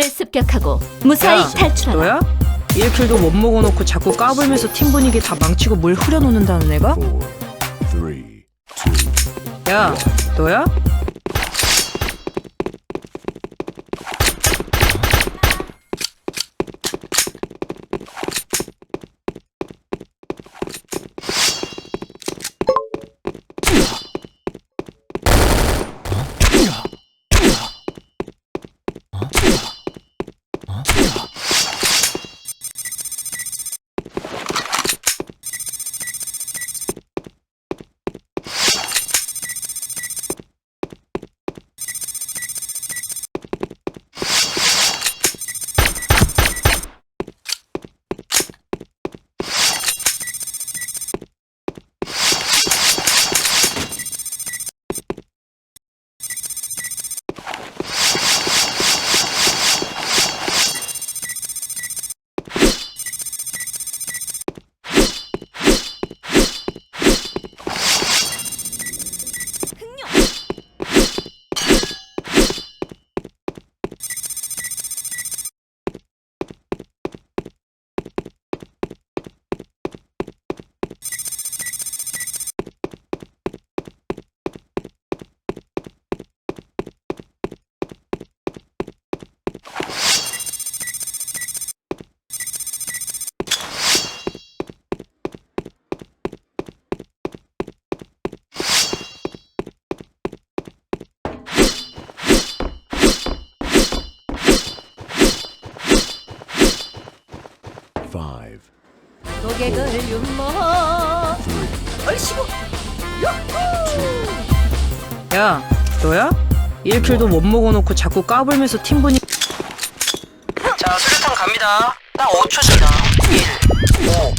전투를 습격하고 무사히 야, 탈출하라. 너야? 1킬도 못 먹어놓고 자꾸 까불면서 팀 분위기 다 망치고 물 흐려놓는다는 애가? four, three, two, 야, 너야? Five, 고객을 윤모. three, 얼씨구. 야, 너야? 1킬도 못 먹어놓고 자꾸 까불면서 팀 분위기 자, 수류탄 갑니다. 딱 5초 전다. 1, 5,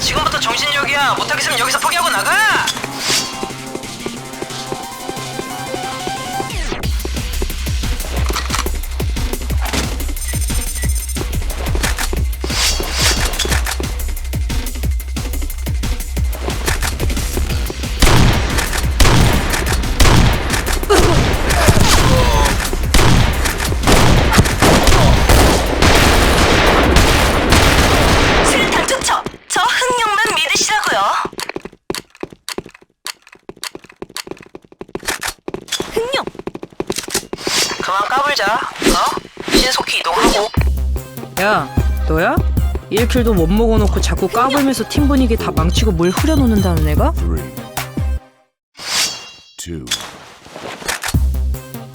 지금부터 정신력이야. 못하겠으면 여기서 포기하고 나가. 야, 너야? 1킬도 못 먹어놓고 자꾸 까불면서 팀 분위기 다 망치고 물 흐려놓는다는 애가?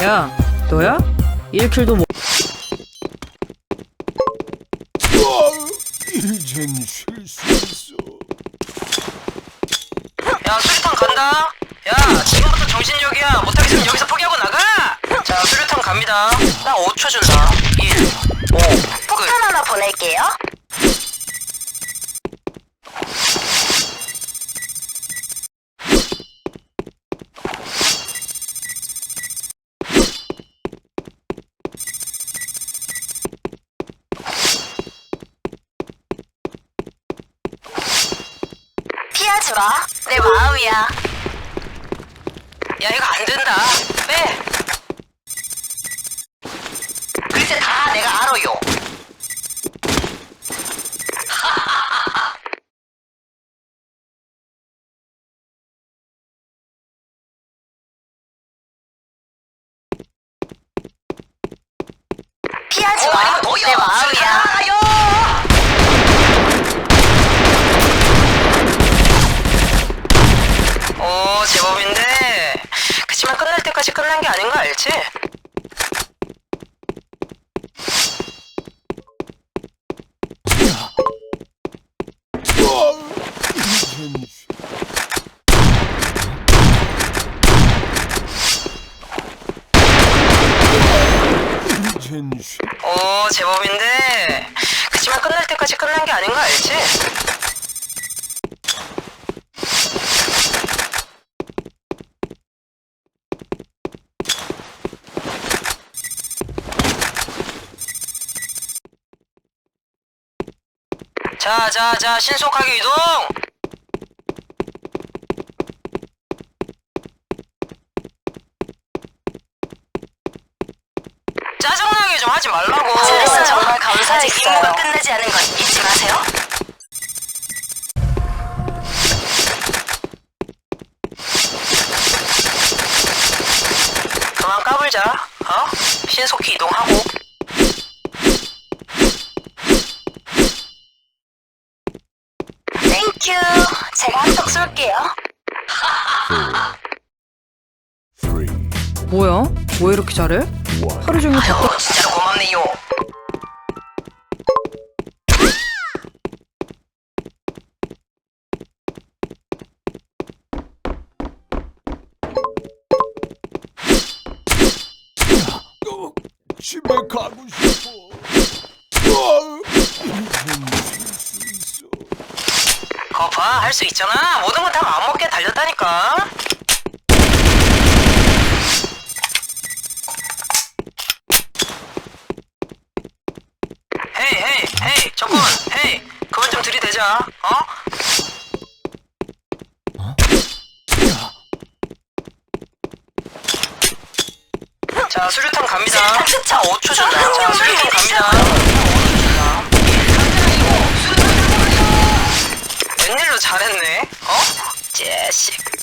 야, 너야? 1킬도 못 이젠 쉴수 있어. 야, 수류탄 간다. 야, 지금부터 정신력이야. 못하겠으면 여기서 포기하고 나가. 자, 수류탄 갑니다. 딱 5초 준다. 내 마음이야. 야, 이거 안 된다. 빼. 글쎄 다 내가 알아요. 피하지 마. 내 마음이야. 끝난 게 아닌 거 알지? 오, 제법인데. 그치만 끝날 때까지 끝난 게 아닌 거 알지? 자 자 자 신속하게 이동 짜증나게 좀 하지 말라고 잘했어요. 정말 감사했어요. 임무가 끝나지 않은 건 잊지 마세요. 그만 까불자. 어? 신속히 이동하 제가 한턱 쏠게요. three, 뭐야? 왜 이렇게 잘해? one. 하루 종일 바빠. 어, 진짜로 고맙네요. 어, 집에 가고 싶어. 어, 거봐, 할 수 있잖아. 모든 건 다 마음먹게 달렸다니까. 헤이, 헤이, 헤이, 저건, 헤이, 그만 좀 들이대자. 어? 자, 수류탄 갑니다. 자, 5초 준다. 자, 수류탄 갑니다. 웬일로 잘했네? 어? 자식.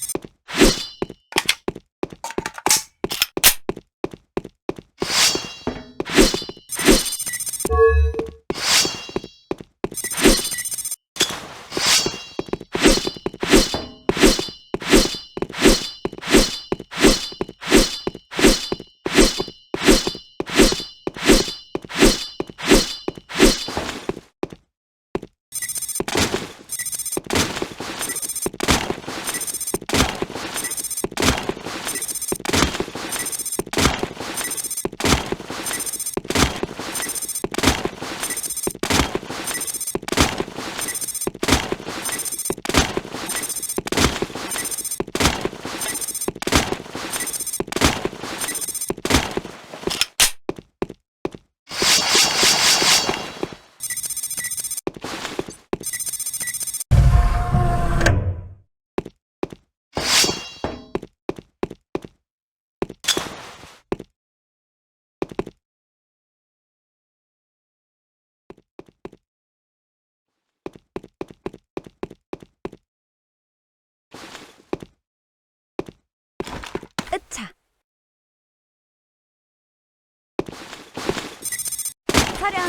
사련.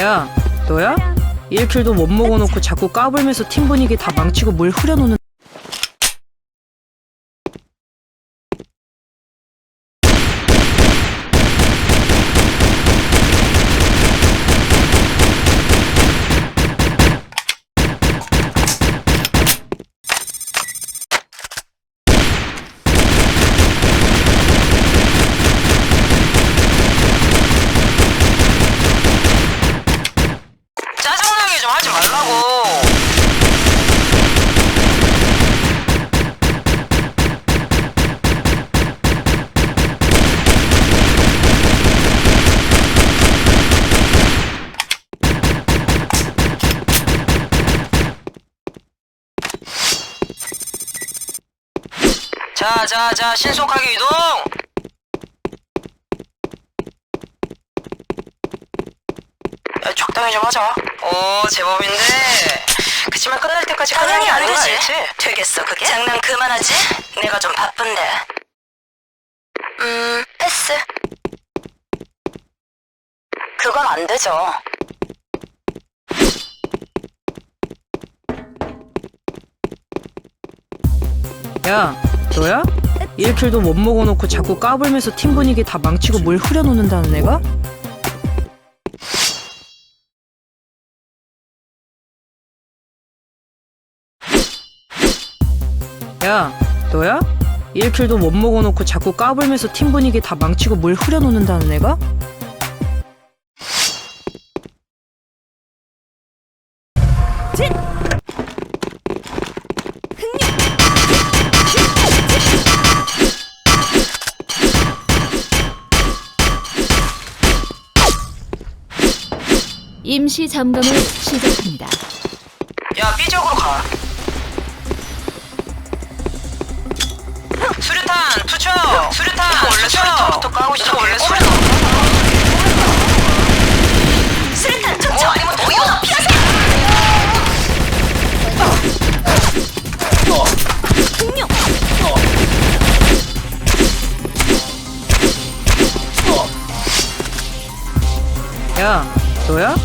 야, 너야? 1킬도 못 먹어놓고 자꾸 까불면서 팀 분위기 다 망치고 물 흐려놓는 짜증나게 좀 하지 말라고. 자, 자, 자, 신속하게 이동! 야, 적당히 좀 하자. 오, 제법인데. 그치만 끝날 때까지 당연히 게안 되지. 알지? 되겠어, 그게? 장난 그만하지? 내가 좀 바쁜데. 음, 패스. 그건 안 되죠. 야, 너야? 1킬도 못 먹어놓고 자꾸 까불면서 팀 분위기 다 망치고 물 흐려놓는다는 애가? 야, 너야? 1킬도 못 먹어놓고 자꾸 까불면서 팀 분위기 다 망치고 물 흐려놓는다는 애가? 임시 점검을 시작합니다. 야 B쪽으로 가. 수류탄 투척 수류탄 원래 수류탄부터 까고 시작해. 원래 수류탄 수류탄 투척 아니면 도요 피하세요! 야 너야?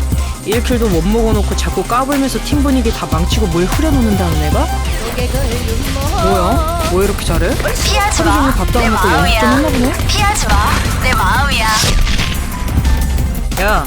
1킬도 못 먹어놓고 자꾸 까불면서 팀 분위기 다 망치고 뭘 흐려놓는다는 애가? 뭐야? 왜 이렇게 잘해? 피하지 하루 종일 밥도 안 먹고 연습 좀 했나 보네? 피하지 마. 내 마음이야. 야